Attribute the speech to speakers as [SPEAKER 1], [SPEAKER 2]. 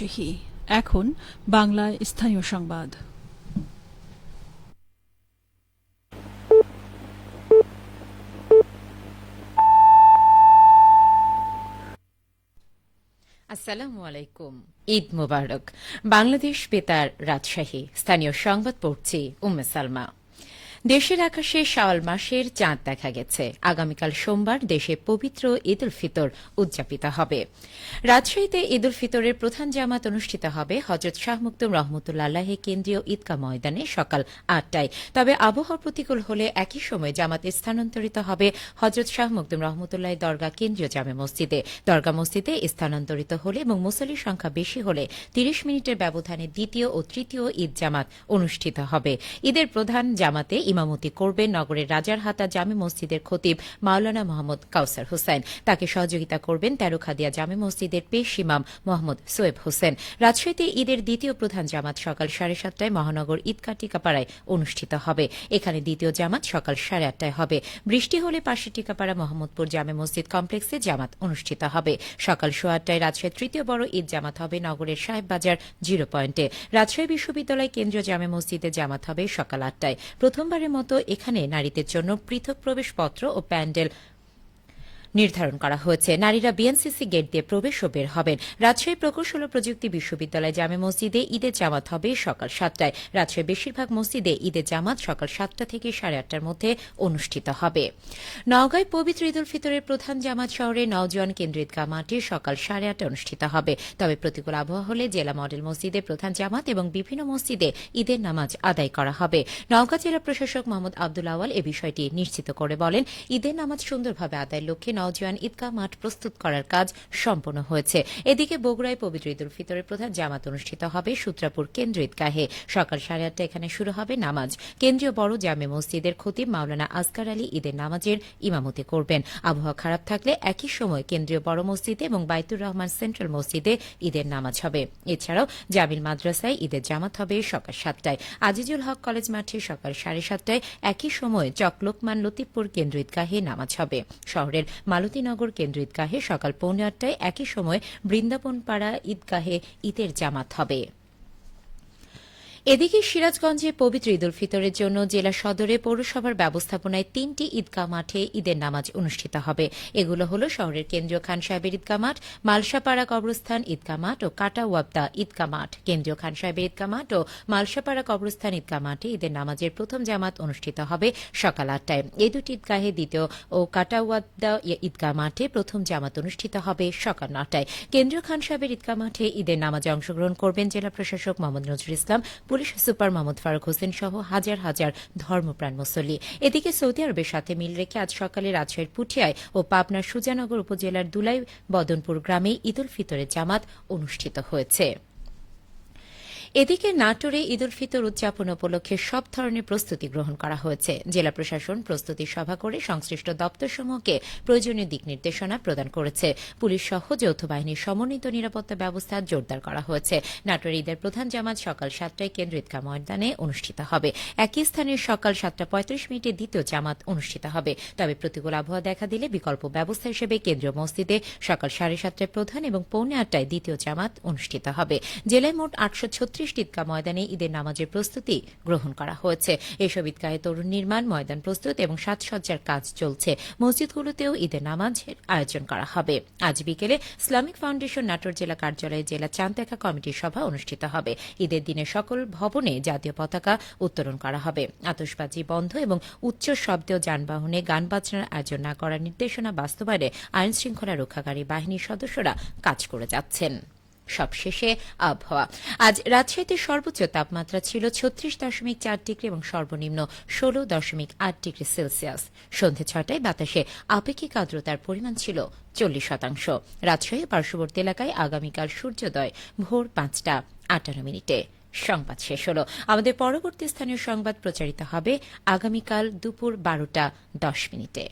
[SPEAKER 1] রাজশাহী এখন বাংলায় স্থানীয় সংবাদ।
[SPEAKER 2] আসসালামু আলাইকুম। ঈদ মোবারক। বাংলাদেশ বেতার রাজশাহী। স্থানীয় সংবাদ পড়ছি উম্মে সালমা। দেশের আকাশে শাওয়াল মাসের চাঁদ দেখা গেছে। আগামীকাল সোমবার দেশে পবিত্র ঈদ উল ফিতর উদযাপিত হবে। রাজশাহীতে ঈদ উল ফিতরের প্রধান জামাত অনুষ্ঠিত হবে। হজরত শাহ মুক্তুম রহমতুল্লাহ কেন্দ্রীয় ঈদগাহ ময়দানে সকাল আটটায়। তবে আবহাওয়া প্রতিকূল হলে একই সময় জামাত স্থানান্তরিত হবে হজরত শাহ মুক্তুম রহমতুল্লাহ দরগা কেন্দ্রীয় জামে মসজিদে। দরগা মসজিদে স্থানান্তরিত হলে এবং মুসল্লির সংখ্যা বেশি হলে তিরিশ মিনিটের ব্যবধানে দ্বিতীয় ও তৃতীয় ঈদ জামাত অনুষ্ঠিত হবে। ঈদের প্রধান জামাতে ইমামতি করবেন নগরের রাজারহাতা জামে মসজিদের খতিব মাওলানা মোহাম্মদ কাউসার হোসেন। তাকে সহযোগিতা করবেন তেরোখাদিয়া জামে মসজিদের পেশ ইমাম মোহাম্মদ সোয়েব হোসেন। রাজশাহীতে ঈদের দ্বিতীয় প্রধান জামাত সকাল সাড়ে সাতটায় মহানগর ঈদগাহ টিকাপাড়ায় অনুষ্ঠিত হবে। এখানে দ্বিতীয় জামাত সকাল সাড়ে আটটায় হবে। বৃষ্টি হলে পাশে টিকাপাড়া মোহাম্মদপুর জামে মসজিদ কমপ্লেক্সে জামাত অনুষ্ঠিত হবে। সকাল সোয়া আটটায় রাজশাহীর তৃতীয় বড় ঈদ জামাত হবে নগরের সাহেববাজার জিরো পয়েন্টে। রাজশাহী বিশ্ববিদ্যালয় কেন্দ্রীয় জামে মসজিদে জামাত হবে সকাল আটটায়। প্রথমবারের মতো এখানে নারীদের জন্য পৃথক প্রবেশপত্র ও প্যান্ডেল নির্ধারণ করা হয়েছে। নারীরা বিএনসিসি গেট দিয়ে প্রবেশ ও বের হবেন। রাজশাহী প্রকৌশল ও প্রযুক্তি বিশ্ববিদ্যালয় জামে মসজিদে ঈদের জামাত হবে সকাল সাতটায়। রাজশাহী বেশিরভাগ মসজিদে ঈদের জামাত সকাল সাতটা থেকে সাড়ে আটটার মধ্যে অনুষ্ঠিত হবে। নওগাঁয় পবিত্র ঈদ উল ফিতরের প্রধান জামাত শহরে নওজোয়ান কেন্দ্র ঈদগাহ মাঠে সকাল সাড়ে আটটায় অনুষ্ঠিত হবে। তবে প্রতিকূল আবহাওয়া হলে জেলা মডেল মসজিদে প্রধান জামাত এবং বিভিন্ন মসজিদে ঈদের নামাজ আদায় করা হবে। নওগাঁ জেলা প্রশাসক মোহাম্মদ আব্দুল আওয়াল এ বিষয়টি নিশ্চিত করে বলেন, ঈদের নামাজ সুন্দরভাবে আদায়ের লক্ষ্যে নওজোয়ান ঈদগাহ মাঠ প্রস্তুত করার কাজ সম্পন্ন হয়েছে। এদিকে বগুড়ায় পবিত্র ঈদ উল ফিতরের প্রধান জামাত অনুষ্ঠিত হবে সূত্রাপুর কেন্দ্র ঈদগাহে। সকাল সাড়ে আটটা এখানে শুরু হবে নামাজ। কেন্দ্রীয় বড় জামে মসজিদের খতিব মাওলানা আসকার আলী ঈদের নামাজের ইমামতি করবেন। আবহাওয়া খারাপ থাকলে একই সময় কেন্দ্রীয় বড় মসজিদে এবং বাইতুর রহমান সেন্ট্রাল মসজিদে ঈদের নামাজ হবে। এছাড়াও জামিল মাদ্রাসায় ঈদের জামাত হবে সকাল সাতটায়। আজিজুল হক কলেজ মাঠে সকাল সাড়ে সাতটায় একই সময় চকলোকমান লতিফপুর কেন্দ্র ঈদগাহে নামাজ হবে। শহরের মালতীনগর কেন্দ্র ঈদগাহে সকাল পৌনে আটটায় একই সময় বৃন্দাবনপাড়া ঈদগাহে ঈদের জামাত হবে। এদিকে সিরাজগঞ্জে পবিত্র ঈদ উল ফিতরের জন্য জেলা সদরে পৌরসভার ব্যবস্থাপনায় তিনটি ঈদগাহ মাঠে ঈদের নামাজ অনুষ্ঠিত হবে। এগুলো হল শহরের কেন্দ্রীয় খান সাহেবের ঈদগাহ মাঠ, মালসাপাড়া কবরস্থান ঈদগাহ মাঠ ও কাটাওয়াবদা ঈদগাহ মাঠ। কেন্দ্রীয় খান সাহেবের ঈদগাহ মাঠ ও মালসাপাড়া কবরস্থান ঈদগাহ মাঠে ঈদের নামাজের প্রথম জামাত অনুষ্ঠিত হবে সকাল আটটায়। এই দুটি ঈদগাহে দ্বিতীয় ও কাটাওয়াবদা ঈদগাহ মাঠে প্রথম জামাত অনুষ্ঠিত হবে সকাল নটায়। কেন্দ্রীয় খান সাহেবের ঈদগাহ মাঠে ঈদের নামাজে অংশগ্রহণ করবেন জেলা প্রশাসক মোহাম্মদ নজরুল ইসলাম। পুলিশ সুপার মোহাম্মদ ফারুক হোসেন সহ হাজার হাজার ধর্মপ্রাণ মুসল্লি। এদিকে সৌদি আরবের সাথে মিল রেখে আজ সকালে রাজশাহীর পুঠিয়ায় ও পাবনার সুজানগর উপজেলার দুলাই বদনপুর গ্রামে ঈদ উল ফিতরের জামাত অনুষ্ঠিত হয়েছে। এদিকে নাটোরে ঈদ উল ফিতর উদযাপন উপলক্ষে সব ধরনের প্রস্তুতি গ্রহণ করা হয়েছে। জেলা প্রশাসন প্রস্তুতি সভা করে সংশ্লিষ্ট দপ্তরসমূহকে প্রয়োজনীয় দিক নির্দেশনা প্রদান করেছে। পুলিশ সহ যৌথ বাহিনীর সমন্বিত নিরাপত্তা ব্যবস্থা জোরদার করা হয়েছে। নাটোর ঈদের প্রধান জামাত সকাল সাতটায় কেন্দ্র ঈদগাহ ময়দানে অনুষ্ঠিত হবে। একই স্থানে সকাল সাতটা পঁয়ত্রিশ মিনিটে দ্বিতীয় জামাত অনুষ্ঠিত হবে। তবে প্রতিকূল আবহাওয়া দেখা দিলে বিকল্প ব্যবস্থা হিসেবে কেন্দ্রীয় মসজিদে সকাল সাড়ে সাতটায় প্রধান এবং পৌনে আটটায় দ্বিতীয় জামাত অনুষ্ঠিত হবে। জেলায় মোট আটশো ছত্রিশটি ঈদগাহ ময়দানে ঈদের নামাজের প্রস্তুতি গ্রহণ করা হয়েছে। এসব ঈদগাহে তরুণ নির্মাণ ময়দান প্রস্তুত এবং সাজসজ্জার কাজ চলছে। মসজিদগুলোতেও ঈদের নামাজের আয়োজন করা হবে। আজ বিকেলে ইসলামিক ফাউন্ডেশন নাটোর জেলা কার্যালয়ে জেলা চাঁদ দেখা কমিটির সভা অনুষ্ঠিত হবে। ঈদের দিনে সকল ভবনে জাতীয় পতাকা উত্তোলন করা হবে। আতসবাজি বন্ধ এবং উচ্চ শব্দেও যানবাহনে গান বাজনার আয়োজন না করার নির্দেশনা বাস্তবায়নে আইন শৃঙ্খলা রক্ষাকারী বাহিনীর সদস্যরা কাজ করে যাচ্ছেন। সবশেষে আবহাওয়া। আজ রাজশাহীতে সর্বোচ্চ তাপমাত্রা ছিল ছত্রিশ দশমিক চার ডিগ্রি এবং সর্বনিম্ন ষোলো দশমিক আট ডিগ্রি সেলসিয়াস। সন্ধে ছটায় বাতাসে আপেক্ষিক আর্দ্রতার পরিমাণ ছিল চল্লিশ শতাংশ। রাজশাহী পার্শ্ববর্তী এলাকায় আগামীকাল সূর্যোদয় ভোর পাঁচটা আটান্ন মিনিটে। সংবাদ শেষ হল। আমাদের পরবর্তী স্থানীয় সংবাদ প্রচারিত হবে আগামীকাল দুপুর বারোটা দশ মিনিটে।